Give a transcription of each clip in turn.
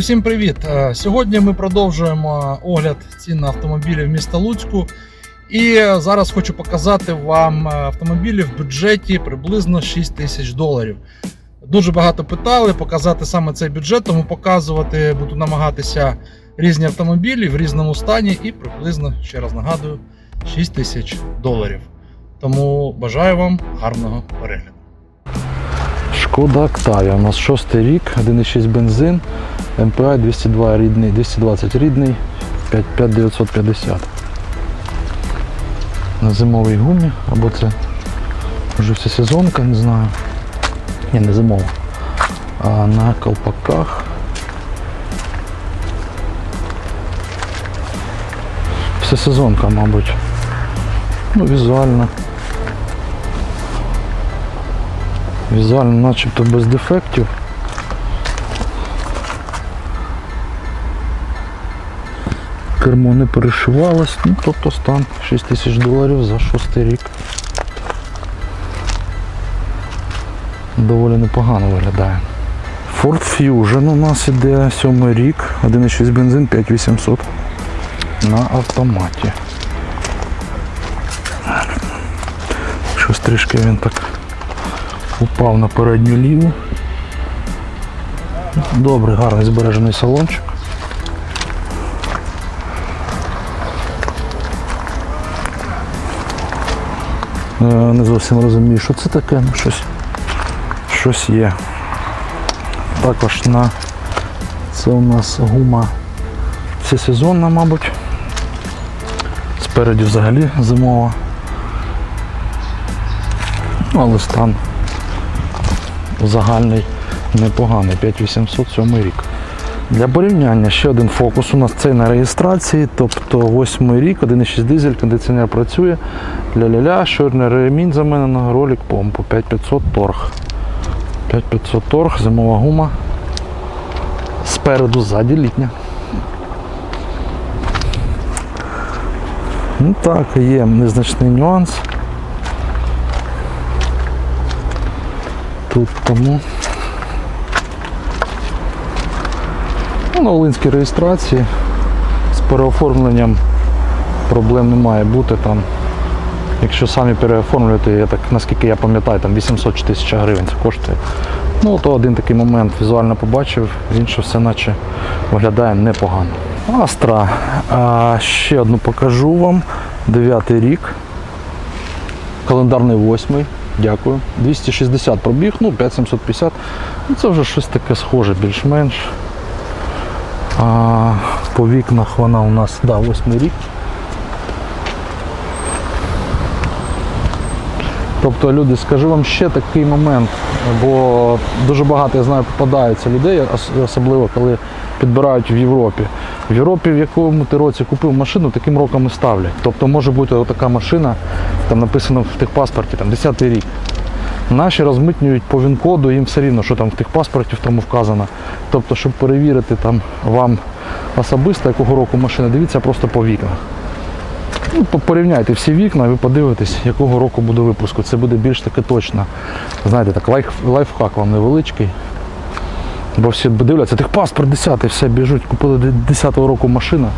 всім привіт! Е, Сьогодні ми продовжуємо огляд цін на автомобілів міста Луцьку. І зараз хочу показати вам е, автомобілі в бюджеті приблизно 6 тисяч доларів. Дуже багато питали показати саме цей бюджет, тому показувати буду намагатися різні автомобілі в різному стані і приблизно, ще раз нагадую, 6 тисяч доларів. Тому бажаю вам гарного перегляду. Шкода Октавія. У нас шостий рік, 1,6 бензин, МПА 202 рідний, 220 рідний, 5950. На зимовій гумі, або це вже всесезонка, не знаю. Ні, не зимова. А на колпаках. Всесезонка, мабуть. Ну, візуально. Візуально начебто без дефектів. Кермо не перешивалось, ну тобто стан 6 тисяч доларів за шостий рік. Доволі непогано виглядає. Ford Fusion у нас іде сьомий рік, 1,6 бензин 5800 на автоматі. Щось трішки він так упав на передню ліву. Добрий, гарний збережений салончик. Е, Не зовсім розумію, що це таке, ну щось, щось є. Також на це у нас гума всесезонна, мабуть. Спереді взагалі зимова. Ну, але стан загальний непоганий, 5807 рік. Для порівняння ще один фокус. У нас цей на реєстрації, тобто 8 рік, 1,6 дизель, кондиціонер працює. Ля-ля-ля, чорний ремінь заменено, ролик помпу, 5500 торг. 5500 торг, зимова гума. Спереду, ззаді літня. Ну так, є незначний нюанс. Тут тому. Ну, на Волинській реєстрації з переоформленням проблем не має бути там. Якщо самі переоформлюєте, я так, наскільки я пам'ятаю, там 800 чи 1000 гривень це коштує. Ну, то один такий момент візуально побачив, інше все наче виглядає непогано. Астра. Ще одну покажу вам. Дев'ятий рік. Календарний восьмий. Дякую. 260 пробіг, ну 5750. Ну, це вже щось таке схоже, більш-менш. По вікнах вона у нас, да, восьмий рік. Тобто, люди, скажу вам ще такий момент, бо дуже багато, я знаю, попадаються людей, особливо коли підбирають в Європі. В Європі, в якому ти році купив машину, таким роком і ставлять. Тобто може бути така машина, там написано в техпаспорті, там 10 рік. Наші розмитнюють по ВІН-коду, їм все рівно, що там в техпаспорті в тому вказано. Тобто, щоб перевірити там вам особисто, якого року машина, дивіться просто по вікнах. Ну, порівняйте всі вікна, ви подивитесь, якого року буде випуску. Це буде більш таки точно. Знаєте, так лайф, лайфхак вам невеличкий. Бо всі дивляться, тих паспорт 10 все біжуть, купили 10-го року машина,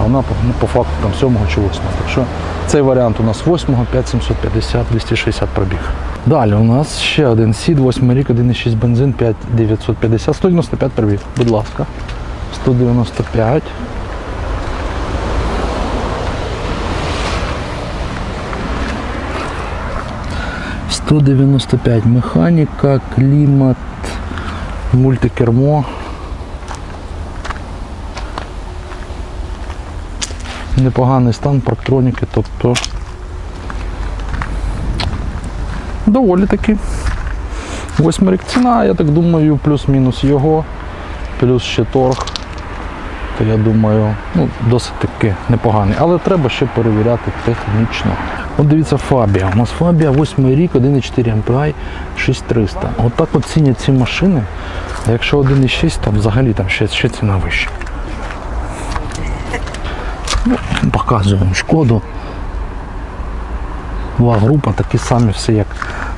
а вона ну, по факту там 7-го чи 8-го. Так що цей варіант у нас 8-го, 5750, 260 пробіг. Далі у нас ще один сід, 8 рік, 1,6 бензин, 5950, 195 пробіг. Будь ласка. 195. Сто дев'яносто п'ять механіка, клімат, мультикермо. Непоганий стан парктроніки, тобто доволі таки. Восьмий рік ціна, я так думаю, плюс-мінус його, плюс ще торг. То я думаю, ну, досить таки непоганий. Але треба ще перевіряти технічно. От дивіться, Фабія. У нас Фабія 8 рік, 1,4 MPI 6300. От так от цінять ці машини. А якщо 1,6, там взагалі там ще, ще ціна вища. Ну, показуємо шкоду. Була група, такі самі все як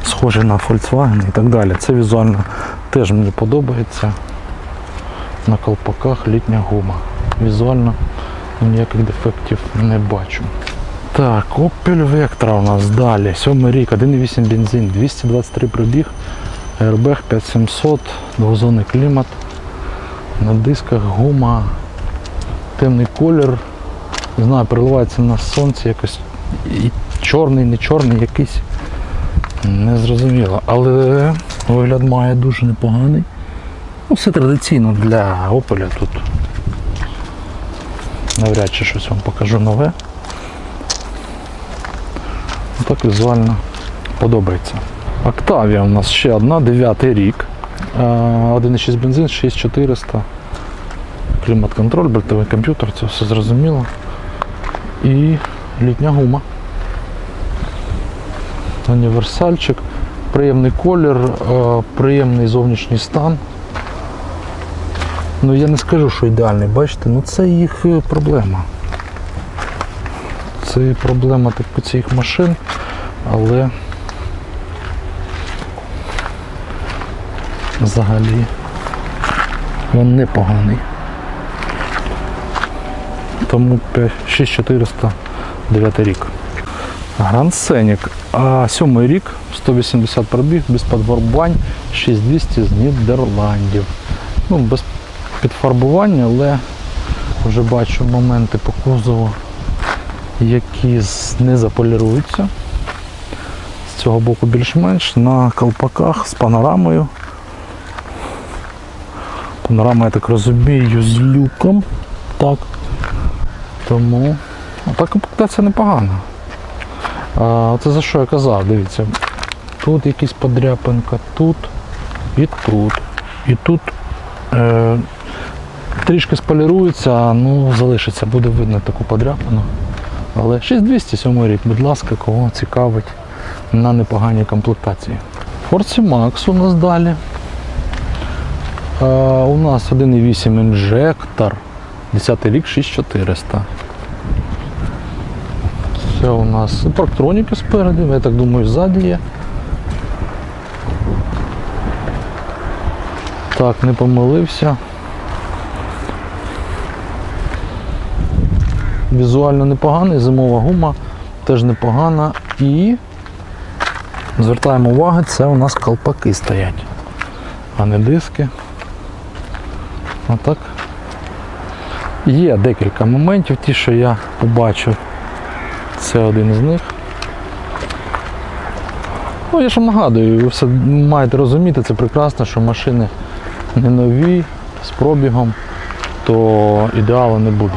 схожі на Volkswagen і так далі. Це візуально теж мені подобається. На колпаках літня гума. Візуально ніяких дефектів не бачу. Так, Opel Vectra у нас далі. Сьомий рік, 1,8 бензин, 223 пробіг, Airbag 5700, двозонний клімат. На дисках гума, темний колір. Не знаю, переливається на сонці якось і чорний, не чорний, якийсь. Не зрозуміло. Але вигляд має дуже непоганий. Ну, все традиційно для Opel тут. Навряд чи щось вам покажу нове. Так візуально подобається. Октавія у нас ще одна, 9 рік. Е, 1,6 бензин, 6400. Клімат-контроль, бортовий комп'ютер, це все зрозуміло. І літня гума. Універсальчик, приємний колір, е, приємний зовнішній стан. Ну я не скажу, що ідеальний, бачите, ну це їх е, проблема. Це проблема типу цих машин, але взагалі він непоганий. Тому 5- 6400 9 рік. Гранд Сенік. А сьомий рік, 180 пробіг, без подфарбувань, 6200 з Нідерландів. Ну, без підфарбування, але вже бачу моменти по кузову, які не заполіруються. З цього боку більш-менш на колпаках з панорамою. Панорама, я так розумію, з люком. Так. Тому так комплектація непогана. А, це за що я казав, дивіться. Тут якась подряпинка, тут і тут. І тут е, трішки сполірується, ну залишиться, буде видно таку подряпину. Але 6207 рік, будь ласка, кого цікавить на непоганій комплектації. Форці Макс у нас далі. Е, у нас 1,8 інжектор. 10 рік 6400. Це у нас парктроніки спереду, я так думаю, ззаді є. Так, не помилився. Візуально непоганий, зимова гума теж непогана. І звертаємо увагу, це у нас колпаки стоять, а не диски. Отак. Є декілька моментів, ті, що я побачив. Це один з них. Ну, я ж вам нагадую, ви все маєте розуміти, це прекрасно, що машини не нові, з пробігом, то ідеалу не буде.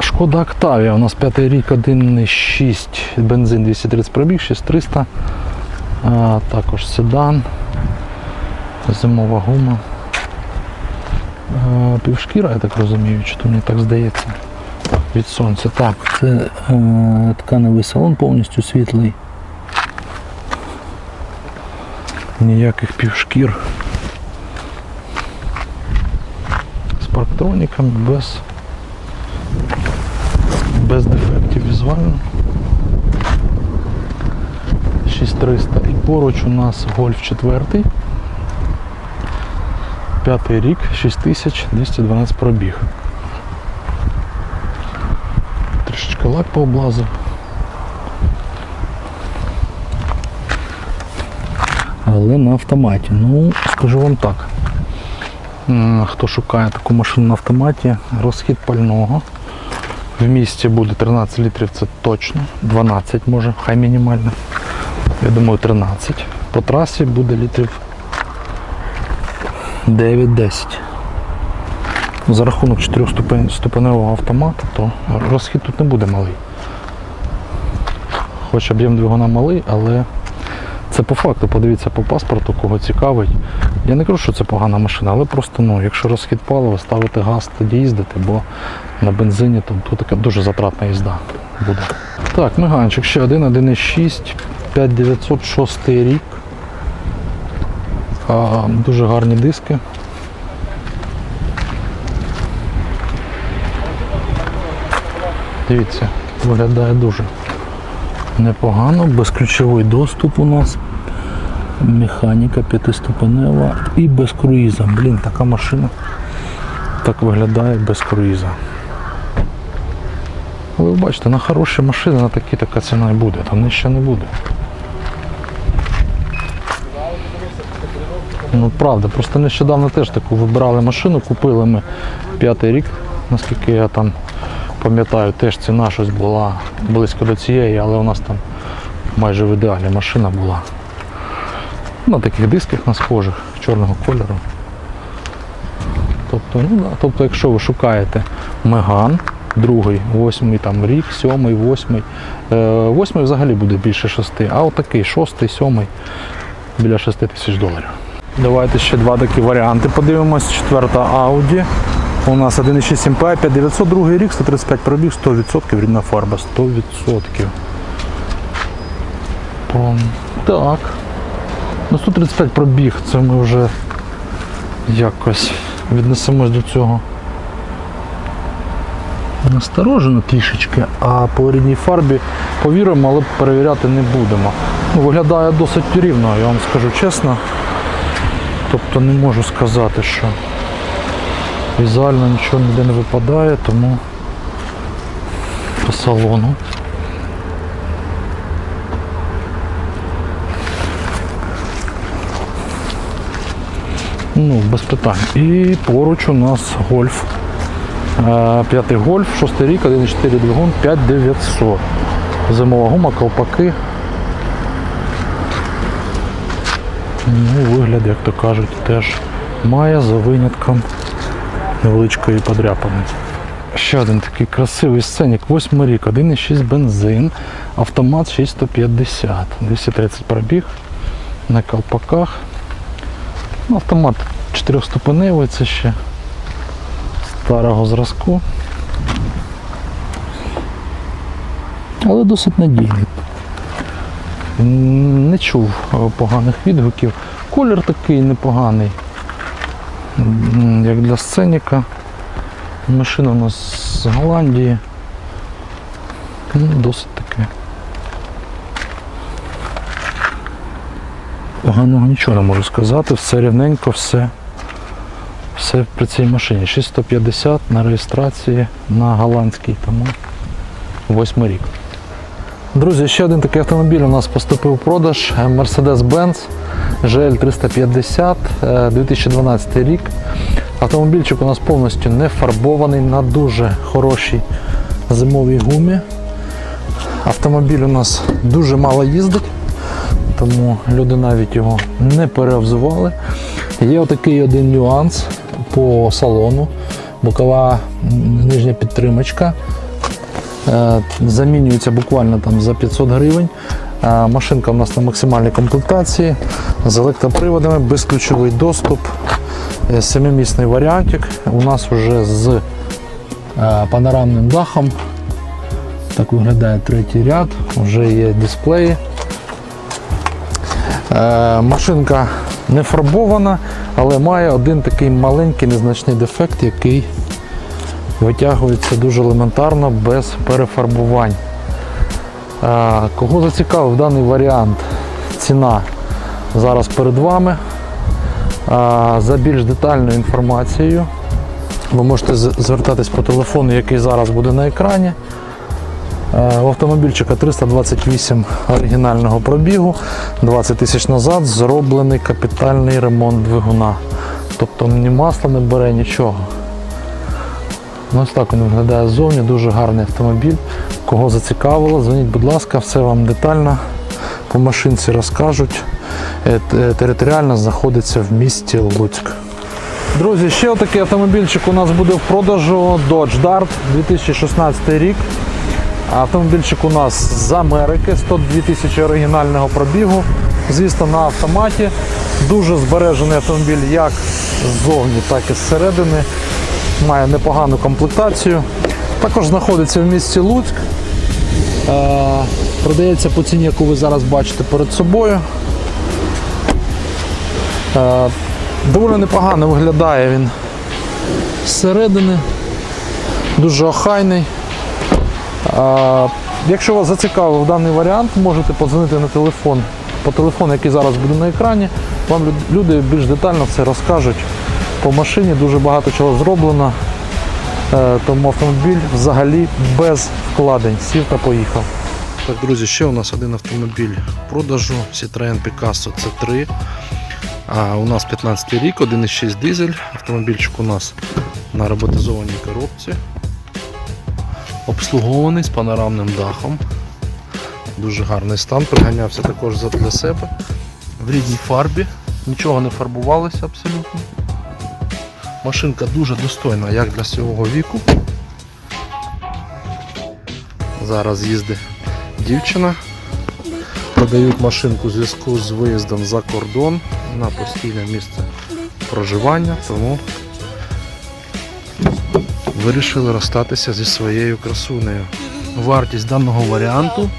Шкода Октавія, у нас п'ятий рік 1,6 бензин 230 пробіг, 6300. А, також седан, зимова гума. А, півшкіра, я так розумію, чи то мені так здається. Від сонця. Так, це е, тканевий салон повністю світлий. Ніяких півшкір. З парктроніками без, без дефектів візуально. 6300 і поруч у нас гольф 4. П'ятий рік, 6212 пробіг. Трішечки лак пооблазив. Але на автоматі. Ну, скажу вам так. Хто шукає таку машину на автоматі, розхід пального в місті буде 13 літрів, це точно. 12 може, хай мінімально. Я думаю 13. По трасі буде літрів 9-10. За рахунок 4-ступеневого автомата, то розхід тут не буде малий. Хоч об'єм двигуна малий, але це по факту, подивіться по паспорту, кого цікавить. Я не кажу, що це погана машина, але просто ну, якщо розхід палива, ставити газ, тоді їздити, бо на бензині то тут така дуже затратна їзда буде. Так, меганчик ще один, 1,6, 5906 рік. А, дуже гарні диски. Дивіться, виглядає дуже непогано, безключовий доступ у нас. Механіка п'ятиступенева і без круїза. Блін, така машина. так виглядає без круїза. Але ви бачите, на хороші машини на такі така ціна і буде, там нижче не буде. Ну правда, просто нещодавно теж таку вибирали машину, купили ми п'ятий рік, наскільки я там пам'ятаю, теж ціна щось була близько до цієї, але у нас там майже в ідеалі машина була. На таких дисках на схожих, чорного кольору. Тобто, ну, да, тобто, якщо ви шукаєте Меган, другий, восьмий там рік, сьомий, восьмий. Е, восьмий взагалі буде більше шести, а отакий шостий, сьомий біля 6 тисяч доларів. Давайте ще два такі варіанти подивимось. Четверта Audi. У нас 1,6 MPI, 5902 рік, 135 пробіг, 100% рідна фарба, 100%. Пом- Так. Ну 135 пробіг, це ми вже якось віднесемось до цього. Насторожено трішечки, а по рідній фарбі повіримо, але перевіряти не будемо. Ну, виглядає досить рівно, я вам скажу чесно. Тобто не можу сказати, що візуально нічого ніде не випадає, тому по салону. Ну, без питань. І поруч у нас гольф. Е, П'ятий гольф, шостий рік, 1,4 двигун, 5900. Зимова гума, ковпаки. Ну, вигляд, як то кажуть, теж має за винятком невеличкої подряпини. Ще один такий красивий сценік, восьмий рік, 1,6 бензин, автомат 6150, 230 пробіг на колпаках. Ну, автомат чотирьохступеневий, це ще старого зразку. Але досить надійний. Не чув е, поганих відгуків. Колір такий непоганий, як для сценіка. Машина у нас з Голландії. Ну, досить таке. Поганого нічого не можу сказати, все рівненько, все, все при цій машині. 650 на реєстрації на голландській, тому восьмий рік. Друзі, ще один такий автомобіль у нас поступив в продаж Mercedes-Benz GL 350 е, 2012 рік. Автомобільчик у нас повністю не фарбований на дуже хорошій зимовій гумі. Автомобіль у нас дуже мало їздить, тому люди навіть його не переобзували. Є отакий один нюанс по салону, бокова нижня підтримочка. Е, замінюється буквально там за 500 гривень. Е, Машинка у нас на максимальній комплектації з електроприводами, безключовий доступ, е, семимісний варіантик. У нас вже з панорамним дахом. Так виглядає третій ряд, вже є дисплеї. Е, Машинка не фарбована, але має один такий маленький незначний дефект, який витягується дуже елементарно без перефарбувань. Е, Кого зацікавив даний варіант, ціна зараз перед вами. Е, За більш детальною інформацією ви можете звертатись по телефону, який зараз буде на екрані. Е, У автомобільчика 328 оригінального пробігу, 20 тисяч назад зроблений капітальний ремонт двигуна. Тобто ні масла не бере, нічого. Ну, Ось так він виглядає ззовні, дуже гарний автомобіль. Кого зацікавило, дзвоніть, будь ласка, все вам детально по машинці розкажуть. Е, Територіально знаходиться в місті Луцьк. Друзі, ще такий автомобільчик у нас буде в продажу Dodge Dart 2016 рік. Автомобільчик у нас з Америки, 102 тисячі оригінального пробігу. Звісно, на автоматі. Дуже збережений автомобіль як ззовні, так і зсередини. Має непогану комплектацію. Також знаходиться в місті Луцьк. Е, продається по ціні, яку ви зараз бачите перед собою. Е, доволі непогано виглядає він зсередини. Дуже охайний. Якщо вас зацікавив даний варіант, можете подзвонити на телефон по телефону, який зараз буде на екрані. Вам люди більш детально все розкажуть По машині дуже багато чого зроблено, е, тому автомобіль взагалі без вкладень. Сів та поїхав. Так, друзі, ще у нас один автомобіль в продажу Citroen Picasso C3. А у нас 15 рік, 1,6 дизель. Автомобільчик у нас на роботизованій коробці. Обслугований з панорамним дахом. Дуже гарний стан. Приганявся також для себе. В рідній фарбі. Нічого не фарбувалося абсолютно. Машинка дуже достойна, як для свого віку. Зараз їздить дівчина. Продають машинку в зв'язку з виїздом за кордон на постійне місце проживання, тому вирішили розстатися зі своєю красунею. Вартість даного варіанту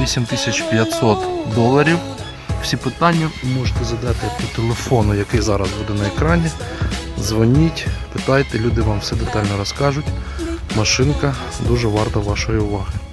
8500 доларів. Всі питання можете задати по телефону, який зараз буде на екрані. Дзвоніть, питайте, люди вам все детально розкажуть. Машинка дуже варта вашої уваги.